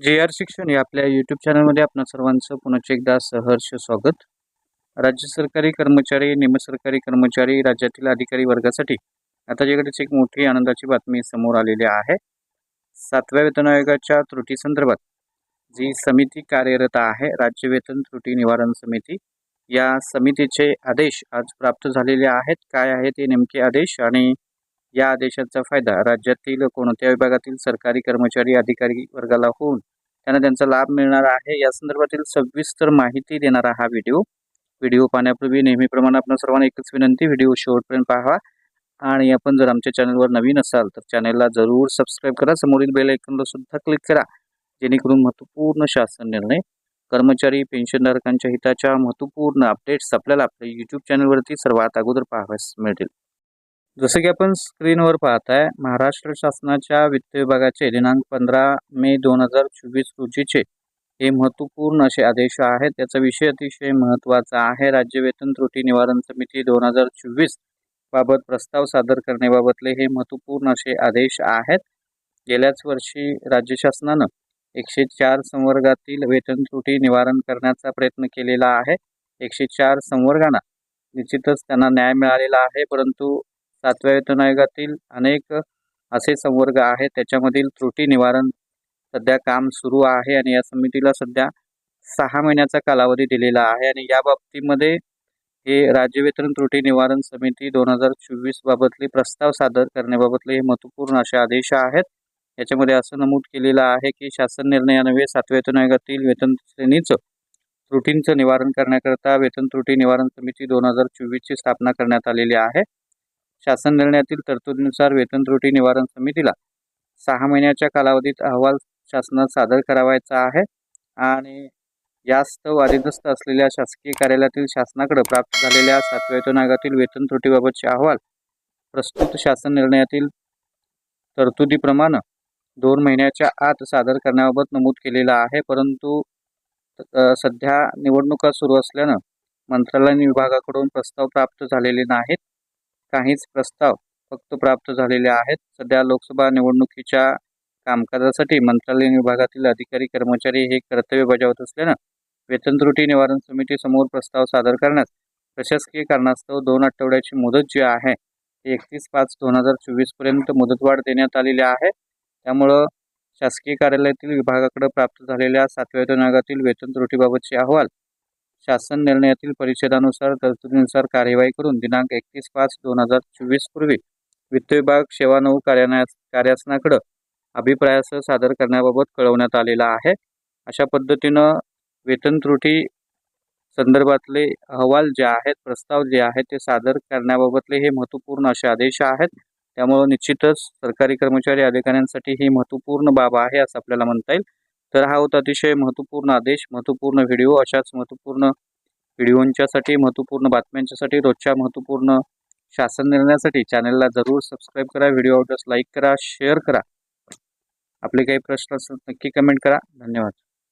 जे आर शिक्षण या आपल्या यूट्यूब चॅनलमध्ये आपण सर्वांचं पुन्हा एकदा सहर्ष स्वागत. राज्य सरकारी कर्मचारी निमसरकारी कर्मचारी राज्यातील अधिकारी वर्गासाठी आता जेकडेच एक मोठी आनंदाची बातमी समोर आलेली आहे. सातव्या वेतन आयोगाच्या त्रुटी संदर्भात जी समिती कार्यरत आहे राज्य वेतन त्रुटी निवारण समिती या समितीचे आदेश आज प्राप्त झालेले आहेत. काय आहेत ते नेमके आदेश आणि या आदेशाचा फायदा राज्यातील कोणत्या विभागातील सरकारी कर्मचारी अधिकारी वर्गाला होऊन त्यांना त्यांचा लाभ मिळणार आहे. या संदर्भातील सविस्तर माहिती देणारा हा व्हिडिओ. व्हिडिओ पाहण्यापूर्वी नेहमीप्रमाणे आपण सर्वांना एकच विनंती व्हिडिओ शेवटपर्यंत पाहावा. आणि आपण जर आमच्या चॅनलवर नवीन असाल तर चॅनलला जरूर सबस्क्राईब करा. समोरील बेल ऐकनला सुद्धा क्लिक करा. जेणेकरून महत्त्वपूर्ण शासन निर्णय कर्मचारी पेन्शनधारकांच्या हिताच्या महत्त्वपूर्ण अपडेट्स आपल्याला आपल्या यूट्यूब चॅनलवरती सर्वात अगोदर पाहाव्यास मिळतील. जसं की आपण स्क्रीनवर पाहताय महाराष्ट्र शासनाच्या वित्त विभागाचे दिनांक पंधरा मे दोन हजार चोवीस रोजीचे हे महत्त्वपूर्ण असे आदेश आहेत. त्याचा विषय अतिशय महत्त्वाचा आहे. राज्य वेतन त्रुटी निवारण समिती दोन हजार चोवीस बाबत प्रस्ताव सादर करण्याबाबतले हे महत्त्वपूर्ण असे आदेश आहेत. गेल्याच वर्षी राज्य शासनानं एकशे चार संवर्गातील वेतन त्रुटी निवारण करण्याचा प्रयत्न केलेला आहे. एकशे चार संवर्गांना निश्चितच त्यांना न्याय मिळालेला आहे परंतु सातव्या वेतन आयोगातील अनेक असे संवर्ग आहेत. त्याच्यामधील त्रुटी निवारण सध्या काम सुरू आहे आणि या समितीला सध्या सहा महिन्याचा कालावधी दिलेला आहे आणि या बाबतीमध्ये हे राज्य वेतन त्रुटी निवारण समिती दोन हजार चोवीस बाबतले प्रस्ताव सादर करण्याबाबतले हे महत्त्वपूर्ण असे आदेश आहेत. याच्यामध्ये असं नमूद केलेलं आहे की शासन निर्णयान्वये सातव्या वेतन आयोगातील वेतन श्रेणीचं त्रुटींचं निवारण करण्याकरता वेतन त्रुटी निवारण समिती दोन हजार चोवीसची स्थापना करण्यात आलेली आहे. शासन निर्णयातील तरतुदीनुसार वेतन त्रुटी निवारण समितीला सहा महिन्याच्या कालावधीत अहवाल शासनात सादर करावायचा आहे आणि यास्त वादिग्रस्त असलेल्या शासकीय कार्यालयातील शासनाकडे प्राप्त झालेल्या सातव्या वेतन आयोगातील वेतन त्रुटीबाबतचे अहवाल प्रस्तुत शासन निर्णयातील तरतुदीप्रमाणे दोन महिन्याच्या आत सादर करण्याबाबत नमूद केलेलं आहे. परंतु सध्या निवडणुका सुरू असल्यानं मंत्रालय विभागाकडून प्रस्ताव प्राप्त झालेले नाहीत. काहीच प्रस्ताव फक्त प्राप्त झालेले आहेत. सध्या लोकसभा निवडणुकीच्या कामकाजासाठी मंत्रालयीन विभागातील अधिकारी कर्मचारी हे कर्तव्य बजावत असल्यानं वेतन त्रुटी निवारण समितीसमोर प्रस्ताव सादर करण्यास प्रशासकीय कारणास्तव दोन आठवड्याची मुदत जी आहे ती एकतीस पाच दोन हजार चोवीसपर्यंत मुदतवाढ देण्यात आलेली आहे. त्यामुळं शासकीय कार्यालयातील विभागाकडे प्राप्त झालेल्या सातव्या वेतन आयोगातील वेतन त्रुटीबाबतचे अहवाल शासन निर्णयातील परिषदानुसार तरतुदीनुसार कार्यवाही करून दिनांक एकतीस पाच दोन हजार चोवीस पूर्वी वित्त विभाग सेवा नऊ कार्यालया कार्यासनाकडं अभिप्रायासह सादर करण्याबाबत कळवण्यात आलेला आहे. अशा पद्धतीनं वेतन त्रुटी संदर्भातले अहवाल जे आहेत प्रस्ताव जे आहेत ते सादर करण्याबाबतले हे महत्त्वपूर्ण असे आदेश आहेत. त्यामुळं निश्चितच सरकारी कर्मचारी अधिकाऱ्यांसाठी ही महत्त्वपूर्ण बाब आहे असं आपल्याला म्हणता येईल. तर हा होता अतिशय महत्त्वपूर्ण आदेश महत्त्वपूर्ण व्हिडिओ अशाच महत्त्वपूर्ण व्हिडिओंच्यासाठी महत्त्वपूर्ण बातम्यांच्यासाठी रोजच्या महत्त्वपूर्ण शासन निर्णयासाठी चॅनलला जरूर सबस्क्राईब करा. व्हिडिओ आवडल्यास लाईक करा शेअर करा. आपले काही प्रश्न असतात नक्की कमेंट करा. धन्यवाद.